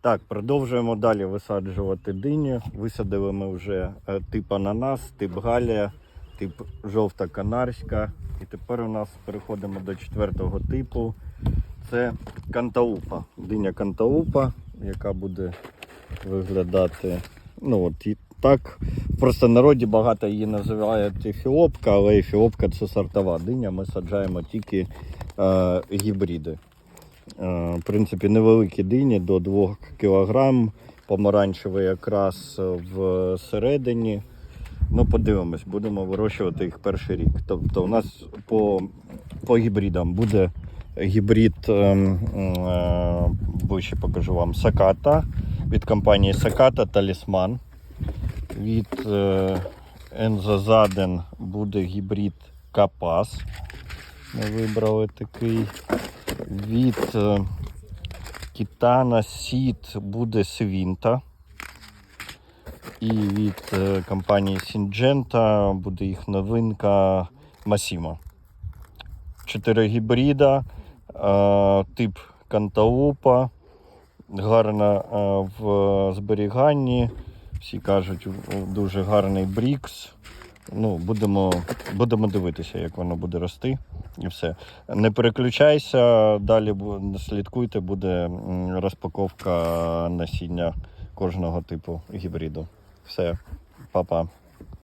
Так, продовжуємо далі висаджувати дині. Висадили ми вже е, тип ананас, тип галія, тип жовта канарська. І тепер у нас переходимо до четвертого типу. Це кантаупа. Диня кантаупа, яка буде виглядати. Ну от і так. Просто народі багато її називають ефіопка, але ефіопка це сортова диня. Ми саджаємо тільки е, гібриди. Е, В принципі, невеликі дині до 2 кг, помаранчевий якраз всередині. Ну, подивимось, будемо вирощувати їх перший рік. Тобто, у нас по, по гібридам буде гібрид, ем, е, ближче покажу вам, Саката від компанії Саката Талісман. Від е, буде гібрид Капас. Ми вибрали такий. Від е, Кітана Сіт буде Свінта. І від е, компанії Сінджента буде їх новинка Масімо. Чотири гібрида, е, тип Кантаупа, гарна е, в зберіганні. Всі кажуть, дуже гарний брікс. Ну, будемо, будемо дивитися, як воно буде рости. І все. Не переключайся, далі слідкуйте, буде розпаковка насіння кожного типу гібриду. Все, па-па.